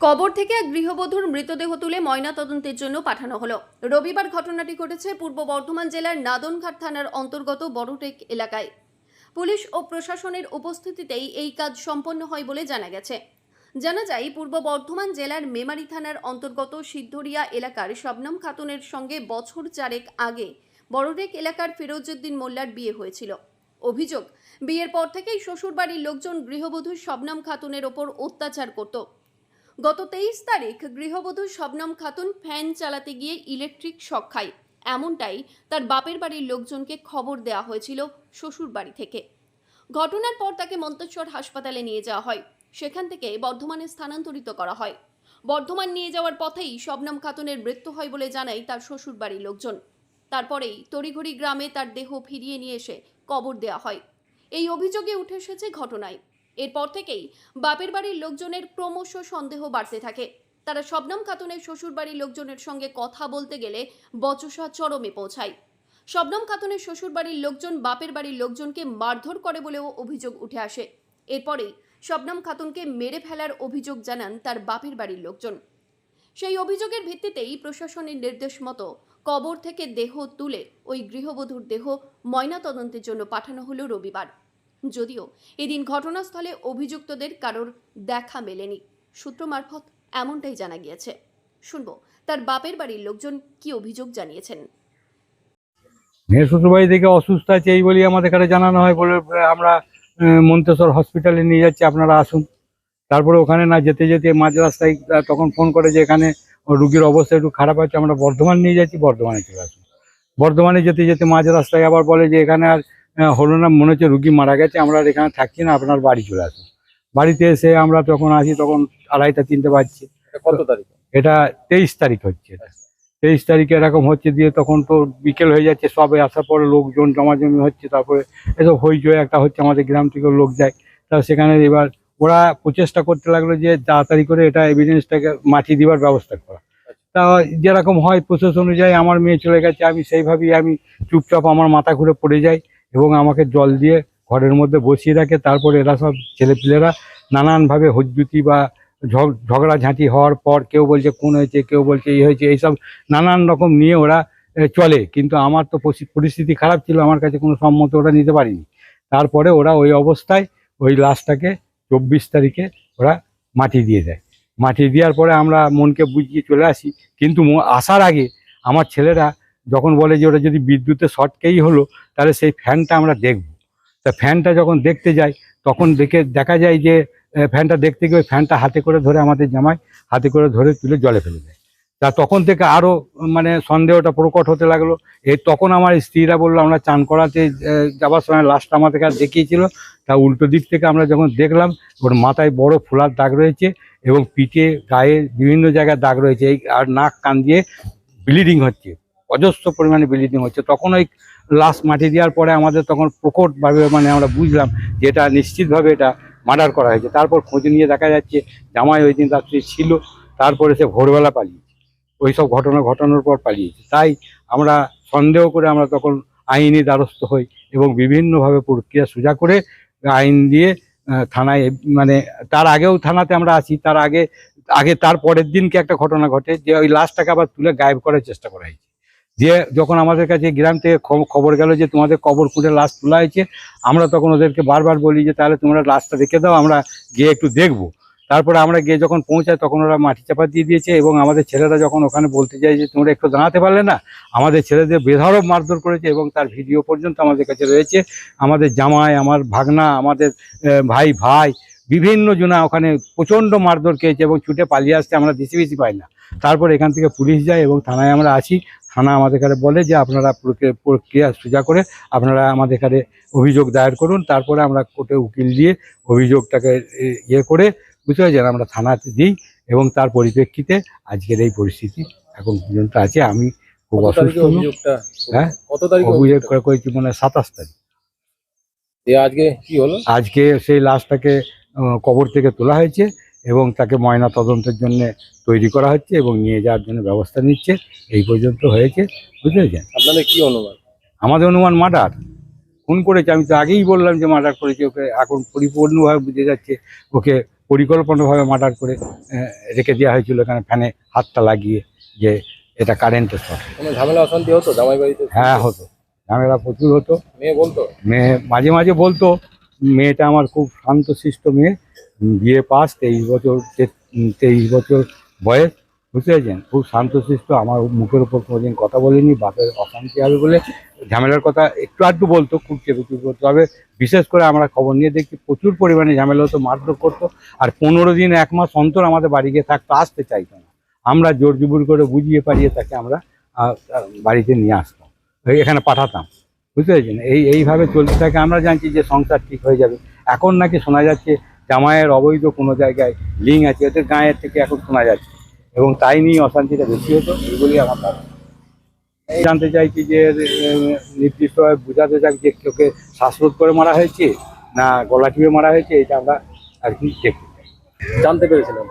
কবর থেকে এক গৃহবধূর মৃতদেহ তুলে ময়নাতদন্তের জন্য পাঠানো হলো। রবিবার ঘটনাটি ঘটেছে পূর্ব বর্ধমান জেলার নাদনঘাট থানার অন্তর্গত বড়টেক এলাকায়। পুলিশ ও প্রশাসনের উপস্থিতিতেই এই কাজ সম্পন্ন হয় বলে জানা গেছে। জানা যায়, পূর্ব বর্ধমান জেলার মেমারি থানার অন্তর্গত সিদ্ধরিয়া এলাকার শবনম খাতুনের সঙ্গে বছর চারেক আগে বড়টেক এলাকার ফিরোজউদ্দিন মোল্লার বিয়ে হয়েছিল। অভিযোগ, বিয়ের পর থেকেই শ্বশুরবাড়ির লোকজন গৃহবধূ শবনম খাতুনের ওপর অত্যাচার করত। গত তেইশ তারিখ গৃহবধূ শবনম খাতুন ফ্যান চালাতে গিয়ে ইলেকট্রিক শক খায়। এমনটাই তার বাপের বাড়ির লোকজনকে খবর দেওয়া হয়েছিল শ্বশুর বাড়ি থেকে। ঘটনার পর তাকে মন্তেশ্বর হাসপাতালে নিয়ে যাওয়া হয়। সেখান থেকে বর্ধমানে স্থানান্তরিত করা হয়। বর্ধমান নিয়ে যাওয়ার পথেই শবনম খাতুনের মৃত্যু হয় বলে জানায় তার শ্বশুর বাড়ির লোকজন। তারপরেই তড়িঘড়ি গ্রামে তার দেহ ফিরিয়ে নিয়ে এসে কবর দেওয়া হয়। এই অভিযোগে উঠে এসেছে ঘটনায়। এরপর থেকেই বাপের বাড়ির লোকজনের ক্রমশ সন্দেহ বাড়তে থাকে। তারা শবনম খাতুনের শ্বশুর বাড়ির লোকজনের সঙ্গে কথা বলতে গেলে বচসা চরমে পৌঁছায়। শবনম খাতুনের শ্বশুর বাড়ির লোকজন বাপের বাড়ির লোকজনকে মারধর করে বলেও অভিযোগ উঠে আসে। এরপরেই শবনম খাতুনকে মেরে ফেলার অভিযোগ জানান তার বাপের বাড়ির লোকজন। সেই অভিযোগের ভিত্তিতেই প্রশাসনের নির্দেশ মতো কবর থেকে দেহ তুলে ওই গৃহবধূর দেহ ময়নাতদন্তের জন্য পাঠানো হলো রবিবার। যদিও এদিন ঘটনাস্থলে অভিযুক্তদের কারোর দেখা মেলেনি। সূত্র মারফত এমনটাই জানা গিয়েছে। শুনব, তার বাপের বাড়ির লোকজন কি অভিযোগ জানিয়েছেন। মেয়ে শ্বশুরবাড়ি থেকে অসুস্থ আছে এই বলেই আমাদের কাছে জানানো হয় বলে আমরা মন্তেশ্বর হসপিটালে নিয়ে যাচ্ছি, আপনারা আসুন। তারপরে ওখানে না যেতে যেতে মাঝ রাস্তায় তখন ফোন করে যে এখানে রুগীর অবস্থা একটু খারাপ আছে, আমরা বর্ধমান নিয়ে যাচ্ছি, বর্ধমানে চলে আসুন। বর্ধমানে যেতে যেতে মাঝ রাস্তায় আবার বলে যে এখানে আর হলো না মনে হচ্ছে রুগী মারা গেছে আমরা আর এখানে থাকছি না আপনার বাড়ি চলে আসুন। বাড়িতে এসে আমরা তখন আসি তখন আড়াইটা তিনটে বাজছে। কত তারিখ? এটা তেইশ তারিখ হচ্ছে। তেইশ তারিখে এরকম হচ্ছে দিয়ে তখন তো বিকেল হয়ে যাচ্ছে সবে আসার পরে লোকজন জমাজমি হচ্ছে তারপরে এসব হইচই একটা হচ্ছে আমাদের গ্রাম থেকে লোক যায়। তা সেখানে এবার ওরা প্রচেষ্টা করতে লাগল যে তাড়াতাড়ি করে এটা এভিডেন্সটাকে মাটি দিবার ব্যবস্থা করা। তা যেরকম হয় প্রসেস অনুযায়ী আমার মেয়ে চলে গেছে আমি সেইভাবেই আমি চুপচাপ আমার মাথা ঘুরে পড়ে যাই। এবং আমাকে জল দিয়ে ঘরের মধ্যে বসিয়ে রাখে। তারপর এরা সব ছেলেপিলেরা নানানভাবে হজ্জুতি বা ঝগ- ঝগড়াঝাঁটি হওয়ার পর কেউ বলছে কোন হয়েছে, কেউ বলছে এই হয়েছে, এইসব নানান রকম নিয়ে ওরা চলে। কিন্তু আমার তো পরিস্থিতি খারাপ ছিল, আমার কাছে কোনো সম্মত ওরা নিতে পারিনি। তারপরে ওরা ওই অবস্থায় ওই লাশটাকে চব্বিশ তারিখে ওরা মাটি দিয়ে দেয়। মাটি দেওয়ার পরে আমরা মনকে বুঝিয়ে চলে আসি। কিন্তু আসার আগে আমার ছেলেরা যখন বলে যে ওটা যদি বিদ্যুতে শর্টকেই হলো, তাহলে সেই ফ্যানটা আমরা দেখব। তা ফ্যানটা যখন দেখতে যাই, তখন দেখে দেখা যায় যে ফ্যানটা দেখতে গিয়ে ওই ফ্যানটা হাতে করে ধরে আমাদের জামাই হাতে করে ধরে তুলে জলে ফেলে দেয়। তা তখন থেকে আরও মানে সন্দেহটা প্রকট হতে লাগল। এই তখন আমার স্ত্রীরা বলল, আমরা চান করাতে যাবার সময় লাস্ট আমাদের কাছে দেখিয়েছিল। তা উল্টো দিক থেকে আমরা যখন দেখলাম, ওর মাথায় বড় ফোলার দাগ রয়েছে এবং পিঠে, গায়ে বিভিন্ন জায়গায় দাগ রয়েছে। এই আর নাক কান দিয়ে ব্লিডিং হচ্ছে। অজস্র পরিমাণে ব্লিডিং হচ্ছে। তখন ওই লাশ মাটি দেওয়ার পরে আমাদের তখন প্রকটভাবে মানে আমরা বুঝলাম যে এটা নিশ্চিতভাবে এটা মার্ডার করা হয়েছে। তারপর খোঁজ নিয়ে দেখা যাচ্ছে জামাই ওই দিন রাত্রি ছিল, তারপরে সে ভোরবেলা পালিয়েছে। ওই সব ঘটনা ঘটানোর পর পালিয়েছে। তাই আমরা সন্দেহ করে আমরা তখন আইনি দ্বারস্থ হই এবং বিভিন্নভাবে প্রক্রিয়া সোজা করে আইন দিয়ে থানায় মানে তার আগেও থানাতে আমরা আসি তার আগে আগে তার পরের দিনকে একটা ঘটনা ঘটে যে ওই লাশটাকে আবার তুলে গায়েব করার চেষ্টা করা হয়েছে। যে যখন আমাদের কাছে গ্রাম থেকে খবর গেল যে তোমাদের কবর খুঁড়ে লাশ তোলা হয়েছে, আমরা তখন ওদেরকে বারবার বলি যে তাহলে তোমরা লাশটা রেখে দাও, আমরা গিয়ে একটু দেখব। তারপরে আমরা গিয়ে যখন পৌঁছাই, তখন ওরা মাটি চাপা দিয়ে দিয়েছে এবং আমাদের ছেলেরা যখন ওখানে বলতে যায় যে তোমরা একটু দাঁড়াতে পারলে না, আমাদের ছেলেদের বেধরব মারধর করেছে এবং তার ভিডিও পর্যন্ত আমাদের কাছে রয়েছে। আমাদের জামাই, আমার ভাগনা, আমাদের ভাই ভাই, বিভিন্ন জনা ওখানে প্রচণ্ড মারধর খেয়েছে এবং ছুটে পালিয়ে আসতে আমরা বেশি বেশি পাই না। তারপর এখান থেকে পুলিশ যায় এবং থানায় আমরা আসি। থানা আমাদের কাছে বলে যে আপনারা প্রক্রিয়া- প্রক্রিয়া সোজা করে আপনারা আমাদের কাছে অভিযোগ দায়ের করুন তারপরে আমরা কোর্টে উকিল দিয়ে অভিযোগটাকে ইয়ে করে বুঝতে পারছেন আমরা থানাতে দিই এবং তার পরিপ্রেক্ষিতে আজকের এই পরিস্থিতি এখন পর্যন্ত আছে। আমি খুব অসুস্থ হ্যাঁ? কত তারিখে অভিযোগ? করে করেছি মানে সাতাশ তারিখ। আজকে কি হলো? আজকে সেই লাশটাকে কবর থেকে তোলা হয়েছে। এবং তাকে ময়না তদন্তের জন্য তৈরি করা হচ্ছে এবং নিয়ে যাওয়ার জন্য ব্যবস্থা নিচ্ছে। এই পর্যন্ত হয়েছে বুঝতে পেরেছেন? আপনাদের কি অনুমান? আমাদের অনুমান মার্ডার। খুন করেছে আমি তো আগেই বললাম যে মার্ডার করেছে ওকে এখন পরিপূর্ণভাবে বুঝে যাচ্ছে ওকে পরিকল্পনাভাবে মার্ডার করে রেখে দেওয়া হয়েছিল এখানে ফ্যানে হাতটা লাগিয়ে যে এটা কারেন্টের শট। ঝামেলা অশান্তি হতো? জামাই বাড়িতে হ্যাঁ হতো। ঝামেলা প্রচুর হতো। মেয়ে বলতো? মেয়ে মাঝে মাঝে বলতো মেয়েটা আমার খুব শান্তশিষ্ট মেয়ে বিয়ে পাস, তেইশ বছর তেইশ বছর বয়স, বুঝতে পেরেছেন? খুব শান্তশিষ্ট, আমার মুখের উপর কোনোদিন কথা বলেনি, বাপের অশান্তি হবে বলে ঝামেলার কথা একটু আধটু বলতো, খুব চেপে চুপ করতো। তবে বিশেষ করে আমরা খবর নিয়ে দেখছি, প্রচুর পরিমাণে ঝামেলা হতো, মারধর করতো, আর পনেরো দিন, এক মাস অন্তর আমাদের বাড়ি গিয়ে থাকতো, আসতে চাইতো না। আমরা জোর জুবুর করে বুঝিয়ে পারিয়ে তাকে আমরা বাড়িতে নিয়ে আসতাম এখানে পাঠাতাম, বুঝতে পেরেছেন? এই, এইভাবে চলতে থাকে, আমরা জানছি যে সংসার ঠিক হয়ে যাবে। এখন নাকি শোনা যাচ্ছে জামাইয়ের অবৈধ কোনো জায়গায় লিঙ্ক আছে এদের গাঁয়ের থেকে এখন শোনা যাচ্ছে। এবং তাই নিয়ে অশান্তিটা বেশি হতো এগুলি আমার ধারণা। এই জানতে চাইছি যে নির্দিষ্টভাবে বোঝাতে চাই যে কেউকে শ্বাসরোধ করে মারা হয়েছে না গলা টিপে মারা হয়েছে এটা আমরা আর কি দেখতে চাই। জানতে পেরেছিলাম।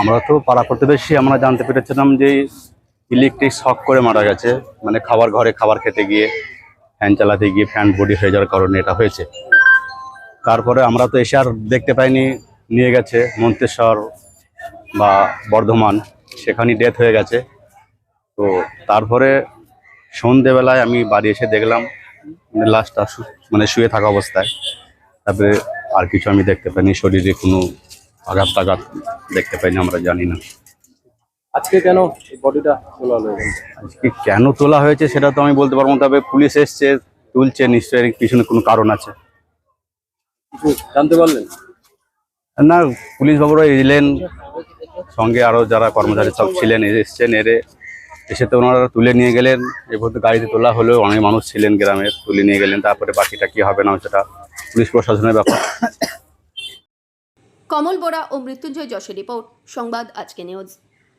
আমরা তো পাড়া প্রতিবেশী আমরা জানতে পেরেছিলাম যে ইলেকট্রিক শক করে মারা গেছে মানে খাবার ঘরে খাবার খেতে গিয়ে ফ্যান চালাতে গিয়ে ফ্যান বডি হয়ে যাওয়ার কারণে এটা হয়েছে। তারপরে আমরা তো এসে আর দেখতে পাইনি নিয়ে গেছে মন্তেশ্বর বা বর্ধমান সেখানেই ডেথ হয়ে গেছে। তো তারপরে সন্ধেবেলায় আমি বাড়ি এসে দেখলাম মানে লাশটা মানে শুয়ে থাকা অবস্থায়। তারপরে আর কিছু আমি দেখতে পাইনি শরীরে কোনো আঘাত টাঘাত দেখতে পাইনি আমরা জানি না। আজকে কেন বডিটা তোলা আজকে কেন তোলা হয়েছে সেটা তো আমি বলতে পারব না তবে পুলিশ এসছে তুলছে নিশ্চয়ই পিছনে কোনো কারণ আছে। কিছু জানতে পারলেন? না পুলিশ বাবুরা এলেন। সঙ্গে আরও যারা কর্মচারী সব ছিলেন এসছেন এরে এসে তো ওনারা তুলে নিয়ে গেলেন। এরপর তো গাড়িতে তোলা হলেও অনেক মানুষ ছিলেন গ্রামের তুলে নিয়ে গেলেন। তারপরে বাকিটা কি হবে না সেটা পুলিশ প্রশাসনের ব্যাপার। কমল বোরা ও মৃত্যুঞ্জয় যশের রিপোর্ট সংবাদ আজকে নিউজ।